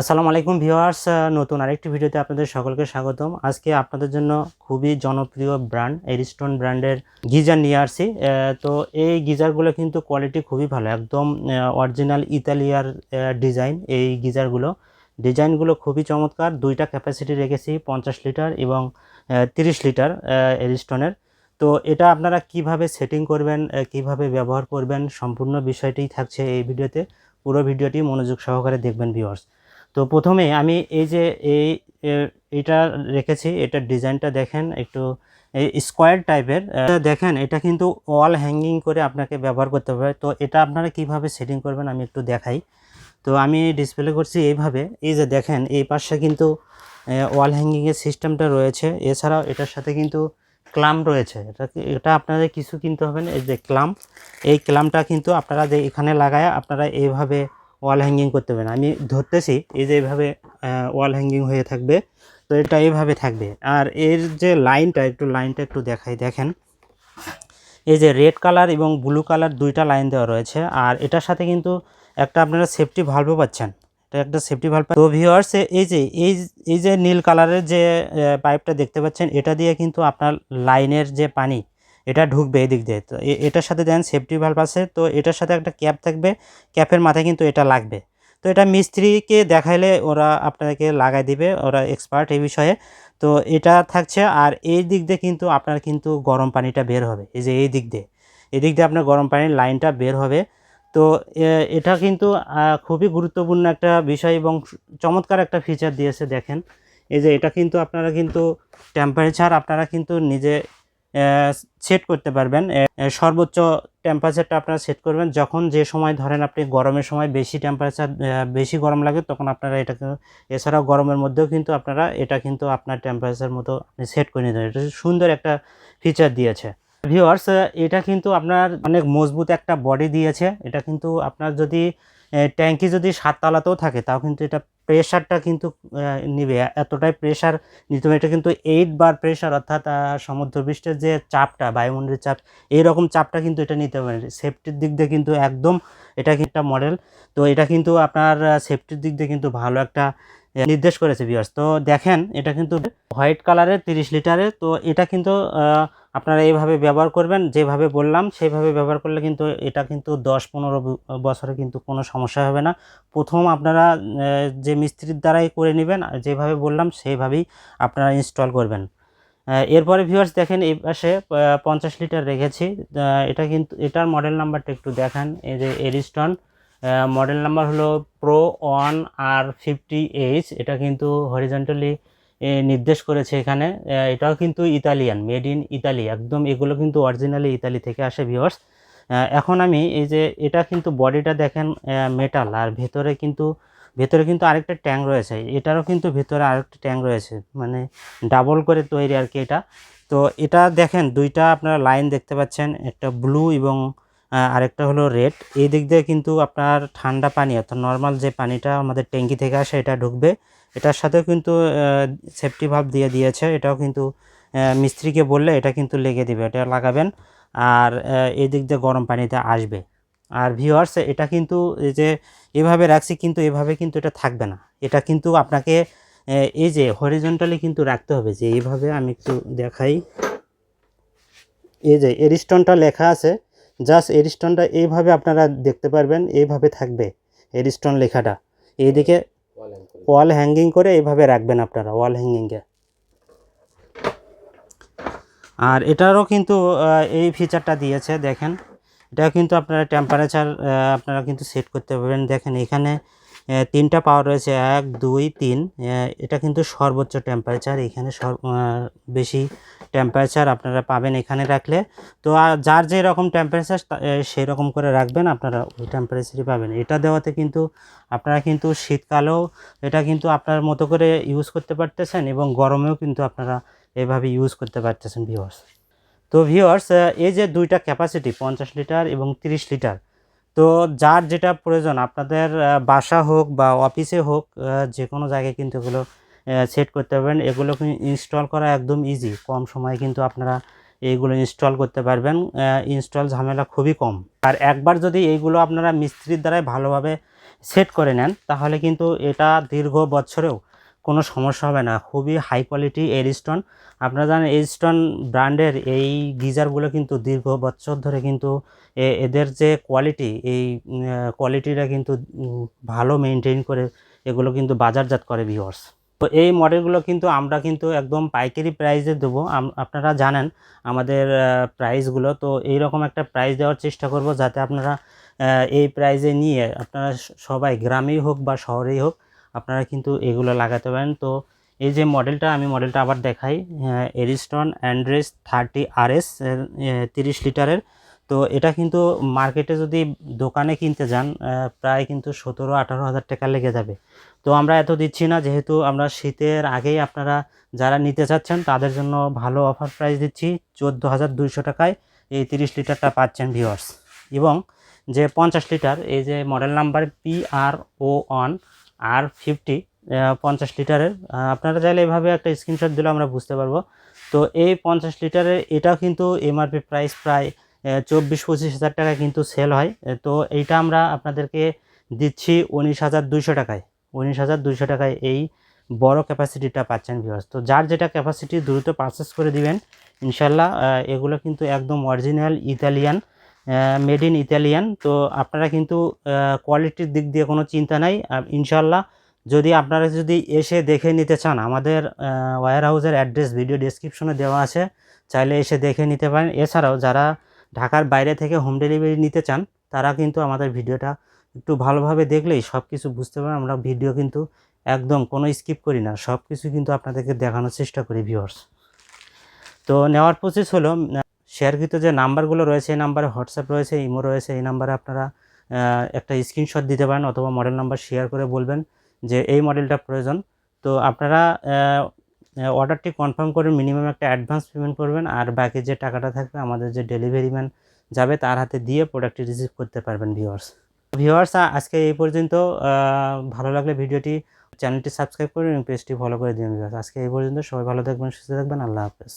আসসালামু আলাইকুম ভিউয়ার্স নতুন আরেকটি ভিডিওতে আপনাদের সকলকে স্বাগতম। আজকে আপনাদের জন্য খুবই জনপ্রিয় ব্র্যান্ড এরিস্টোন ব্র্যান্ডের গিজার নিয়ে আসছি। তো এই গিজারগুলো কিন্তু কোয়ালিটি খুবই ভালো, একদম অরিজিনাল ইতালিয়ার ডিজাইন এই গিজারগুলো। ডিজাইনগুলো খুবই চমৎকার, দুইটা ক্যাপাসিটি রেখেছি, পঞ্চাশ লিটার এবং তিরিশ লিটার এরিস্টনের তো এটা আপনারা কীভাবে সেটিং করবেন কীভাবে ব্যবহার করবেন, সম্পূর্ণ বিষয়টি থাকছে এই ভিডিওতে। পুরো ভিডিওটি মনোযোগ সহকারে দেখবেন ভিউয়ার্স। তো প্রথমে আমি এই যে এই এটা রেখেছি এটার ডিজাইনটা দেখেন একটু স্কোয়ার টাইপের। দেখেন, এটা কিন্তু ওয়াল হ্যাঙ্গিং করে আপনাকে ব্যবহার করতে হবে। তো এটা আপনারা কীভাবে সেটিং করবেন আমি একটু দেখাই। তো আমি ডিসপ্লে করছি এইভাবে। এই যে দেখেন, এই পাশে কিন্তু ওয়াল হ্যাঙ্গিংয়ের সিস্টেমটা রয়েছে। এছাড়াও এটার সাথে কিন্তু ক্লাম রয়েছে। এটা এটা আপনাদের কিছু কিনতে হবে না? এই যে ক্লাম এই ক্লামটা কিন্তু আপনারা যে এখানে লাগায় আপনারা এইভাবে ওয়াল হ্যাঙ্গিং করতে হবে না। আমি ধরতেছি, এই যে এইভাবে ওয়াল হ্যাঙ্গিং হয়ে থাকবে, তো এটা এইভাবে থাকবে। আর এর যে লাইনটা, একটু লাইনটা একটু দেখাই, দেখেন। এই যে রেড কালার এবং ব্লু কালার দুইটা লাইন দেওয়া রয়েছে। আর এটার সাথে কিন্তু একটা আপনারা সেফটি ভালভও পাচ্ছেন। এটা একটা সেফটি ভালভ তো ভিওয়ার্স এই যে, এই এই যে নীল কালারের যে পাইপটা দেখতে পাচ্ছেন, এটা দিয়ে কিন্তু আপনার লাইনের যে পানি এটা ঢুকবে এদিক দিয়ে। তো এটার সাথে দেন সেফটি ভালভ আছে, তো এটার সাথে একটা ক্যাপ থাকবে ক্যাপের মাথায় কিন্তু এটা লাগবে। তো এটা মিস্ত্রিকে দেখাইলে ওরা আপনাকে লাগাই দিবে, ওরা এক্সপার্ট এই বিষয়ে। তো এটা থাকছে, আর এই দিক দিয়ে কিন্তু আপনার কিন্তু গরম পানিটা বের হবে, এই যে এই দিক দিয়ে। এই দিক দিয়ে আপনার গরম পানির লাইনটা বের হবে। তো এটা কিন্তু খুবই গুরুত্বপূর্ণ একটা বিষয় এবং চমৎকার একটা ফিচার দিয়েছে, দেখেন। এই যে এটা কিন্তু আপনারা কিন্তু টেম্পারেচার আপনারা কিন্তু নিজে সেট করতে পারবেন। সর্বোচ্চ টেম্পারেচারটা আপনারা সেট করবেন। যখন যে সময় ধরেন আপনি গরমের সময় বেশি টেম্পারেচার বেশি গরম লাগে, তখন আপনারা এটাকে এছাড়াও গরমের মধ্যেও কিন্তু আপনারা এটা কিন্তু আপনার টেম্পারেচার মতো আপনি সেট করে নিতে এটা সুন্দর একটা ফিচার দিয়েছে। ভিউয়ার্স এটা কিন্তু আপনার অনেক মজবুত একটা বডি দিয়েছে। এটা কিন্তু আপনার যদি ট্যাঙ্কি যদি সাততলাতেও থাকে, তাও কিন্তু এটা প্রেশারটা কিন্তু নিবে। এতটাই প্রেশার নিতে এটা কিন্তু এইট বার প্রেশার অর্থাৎ সমুদ্রপৃষ্ঠের যে চাপটা, বায়ুমণ্ডলের চাপ এই রকম চাপটা কিন্তু এটা নিতে পারে সেফটির দিক দিয়ে কিন্তু একদম এটা একটা মডেল তো এটা কিন্তু আপনার সেফটির দিক দিয়ে কিন্তু ভালো একটা নির্দেশ করেছে বিয়ার্স তো দেখেন, এটা কিন্তু হোয়াইট কালারের তিরিশ লিটারের, তো এটা কিন্তু আপনারা এইভাবে ব্যবহার করবেন, যেভাবে বললাম, সেইভাবে ব্যবহার করলে কিন্তু এটা কিন্তু দশ পনেরো বছরে কিন্তু কোনো সমস্যা হবে না। প্রথম আপনারা যে মিস্ত্রির দ্বারাই করে নেবেন যেভাবে বললাম, সেইভাবেই আপনারা ইনস্টল করবেন। এরপরে ভিউয়ার্স দেখেন, এই পাশে পঞ্চাশ লিটার রেখেছি। এটা কিন্তু, এটার মডেল নাম্বারটা একটু দেখান, এই যে এরিস্টন মডেল নাম্বার হলো pro one R fifty H এটা কিন্তু হরিজন্টালি নির্দেশ করেছে এখানে। এটাও কিন্তু ইতালিয়ান মেড ইন ইতালি একদম এগুলো কিন্তু অরিজিনালি ইতালি থেকে আসে ভিউয়ার্স এখন আমি এই যে, এটা কিন্তু বডিটা দেখেন মেটাল আর ভেতরে কিন্তু ভেতরে কিন্তু আরেকটা ট্যাঙ্ক রয়েছে। এটারও কিন্তু ভেতরে আরেকটা ট্যাঙ্ক রয়েছে। মানে ডাবল করে তৈরি আর কি এটা। তো এটা দেখেন, দুইটা আপনারা লাইন দেখতে পাচ্ছেন। একটা ব্লু এবং আরেকটা হলো রেড। এই দিক দিয়ে কিন্তু আপনার ঠান্ডা পানি, অর্থাৎ নর্মাল যে পানিটা আমাদের ট্যাঙ্কি থেকে আসে, এটা ঢুকবে। এটার সাথেও কিন্তু সেফটি ভাব দিয়ে দিয়েছে। এটাও কিন্তু মিস্ত্রিকে বললে এটা কিন্তু লেগে দিবে, এটা লাগাবেন। আর এই দিক দিয়ে গরম পানিতে আসবে। আর ভিওয়ার্স এটা কিন্তু এই যে এভাবে রাখছি, কিন্তু এভাবে কিন্তু এটা থাকবে না। এটা কিন্তু আপনাকে এই যে হরিজন্টালি কিন্তু রাখতে হবে, যে এইভাবে আমি একটু দেখাই। এই যে এরিস্টনটা লেখা আছে জাস্ট এরিস্টনটা এইভাবে আপনারা দেখতে পারবেন, এইভাবে থাকবে এরিস্টন লেখাটা। এইদিকে ওয়াল হ্যাঙ্গিং করে এইভাবে রাখবেন আপনারা, ওয়াল হ্যাঙ্গিংয়ে আর এটারও কিন্তু এই ফিচারটা দিয়েছে, দেখেন। এটা কিন্তু আপনারা টেম্পারেচার আপনারা কিন্তু সেট করতে পারবেন। দেখেন এখানে তিনটা পাওয়ার রয়েছে, এক, দুই, তিন। এটা কিন্তু সর্বোচ্চ টেম্পারেচার এখানে বেশি টেম্পারেচার আপনারা পাবেন এখানে রাখলে। তো যার যে রকম টেম্পারেচার সেই রকম করে রাখবেন, আপনারা ওই টেম্পারেচারই পাবেন। এটা দেওয়াতে কিন্তু আপনারা কিন্তু শীতকালেও এটা কিন্তু আপনার মতো করে ইউজ করতে পারতেছেন এবং গরমেও কিন্তু আপনারা এভাবে ইউজ করতে পারতেছেন ভিউয়ার্স তো ভিউয়ার্স এই যে দুইটা ক্যাপাসিটি পঞ্চাশ লিটার এবং তিরিশ লিটার তো যার যেটা প্রয়োজন, আপনাদের বাসা হোক বা অফিসে হোক যে কোনো জায়গায় কিন্তু এগুলো সেট করতে পারবেন। এগুলো ইনস্টল করা একদম ইজি কম সময়ে কিন্তু আপনারা এইগুলো ইনস্টল করতে পারবেন। ইনস্টল ঝামেলা খুবই কম। আর একবার যদি এইগুলো আপনারা মিস্ত্রির দ্বারাই ভালোভাবে সেট করে নেন, তাহলে কিন্তু এটা দীর্ঘ বছরেও কোনো সমস্যা হবে না। খুবই হাই কোয়ালিটি এরিস্টন আপনারা জানেন এরিস্টন ব্র্যান্ডের এই গিজারগুলো কিন্তু দীর্ঘ বছর ধরে কিন্তু এদের যে কোয়ালিটি এই কোয়ালিটিটা কিন্তু ভালো মেনটেন করে এগুলো কিন্তু বাজারজাত করে ভিউয়ার্স তো এই মডেলগুলো কিন্তু আমরা কিন্তু একদম পাইকারি প্রাইসে দেবো। আপনারা জানেন আমাদের প্রাইসগুলো তো এইরকম একটা প্রাইস দেওয়ার চেষ্টা করব যাতে আপনারা এই প্রাইজে নিয়ে আপনারা সবাই গ্রামেই হোক বা শহরেই হোক আপনারা কিন্তু এগুলো লাগাতে পারেন। তো এই যে মডেলটা, আমি মডেলটা আবার দেখাই। Ariston Andris thirty R S তিরিশ লিটারের। তো এটা কিন্তু মার্কেটে যদি দোকানে কিনতে যান প্রায় কিন্তু সতেরো আঠারো হাজার টাকা লেগে যাবে। তো আমরা এত দিচ্ছি না, যেহেতু আমরা শীতের আগেই আপনারা যারা নিতে চাচ্ছেন, তাদের জন্য ভালো অফার প্রাইস দিচ্ছি। চোদ্দ হাজার দুইশো টাকায় এই তিরিশ লিটারটা পাচ্ছেন ভিওয়ার্স এবং যে পঞ্চাশ লিটার, এই যে model number P R O one R fifty পঞ্চাশ লিটারের আপনারা চাইলে এভাবে একটা স্ক্রিনশট দিলে আমরা বুঝতে পারব। তো এই পঞ্চাশ লিটারের এটাও কিন্তু এমআরপি প্রাইস প্রায় চব্বিশ, পঁচিশ হাজার টাকা কিন্তু সেল হয়। তো এইটা আমরা আপনাদেরকে দিচ্ছি উনিশ হাজার দুইশো টাকায়। উনিশ হাজার দুইশো টাকায় এই বড় ক্যাপাসিটিটা পাচ্ছেন ভিউয়ার্স তো যার যেটা ক্যাপাসিটি দ্রুত পারচেস করে দিবেন। ইনশাল্লাহ এগুলো কিন্তু একদম original Italian made in Italian তো আপনারা কিন্তু কোয়ালিটির দিক দিয়ে কোনো চিন্তা নাই। ইনশাল্লাহ যদি আপনারা যদি এসে দেখে নিতে চান, আমাদের ওয়ার হাউসের অ্যাড্রেস ভিডিও ডেসক্রিপশনে দেওয়া আছে, চাইলে এসে দেখে নিতে পারেন। এছাড়াও যারা ঢাকার বাইরে থেকে হোম ডেলিভারি নিতে চান, তারা কিন্তু আমাদের ভিডিওটা একটু ভালোভাবে দেখলেই সব কিছু বুঝতে পারেন আমরা ভিডিও কিন্তু একদম কোনো স্কিপ করি না। সব কিছু কিন্তু আপনাদেরকে দেখানোর চেষ্টা করি ভিউয়ার্স তো নেওয়ার প্রসেস হলো শেয়ারকৃত যে নাম্বারগুলো রয়েছে, এই নাম্বারে হোয়াটসঅ্যাপ রয়েছে, ইমো রয়েছে, এই নাম্বারে আপনারা একটা স্ক্রিনশট দিতে পারেন অথবা মডেল নাম্বার শেয়ার করে বলবেন যে এই মডেলটা প্রয়োজন। তো আপনারা অর্ডারটি কনফার্ম করে মিনিমাম একটা অ্যাডভান্স পেমেন্ট করবেন আর বাকি যে টাকাটা থাকবে আমাদের যে ডেলিভারি ম্যান যাবে তার হাতে দিয়ে প্রোডাক্টটি রিসিভ করতে পারবেন ভিউয়ার্স। ভিউয়ার্স আজকে এই পর্যন্ত ভালো লাগলে ভিডিওটি, চ্যানেলটি সাবস্ক্রাইব করুন এবং পেজটি ফলো করে দিন। আজকে এই পর্যন্ত সবাই ভালো থাকবেন, সুস্থ থাকবেন, আল্লাহ হাফেজ।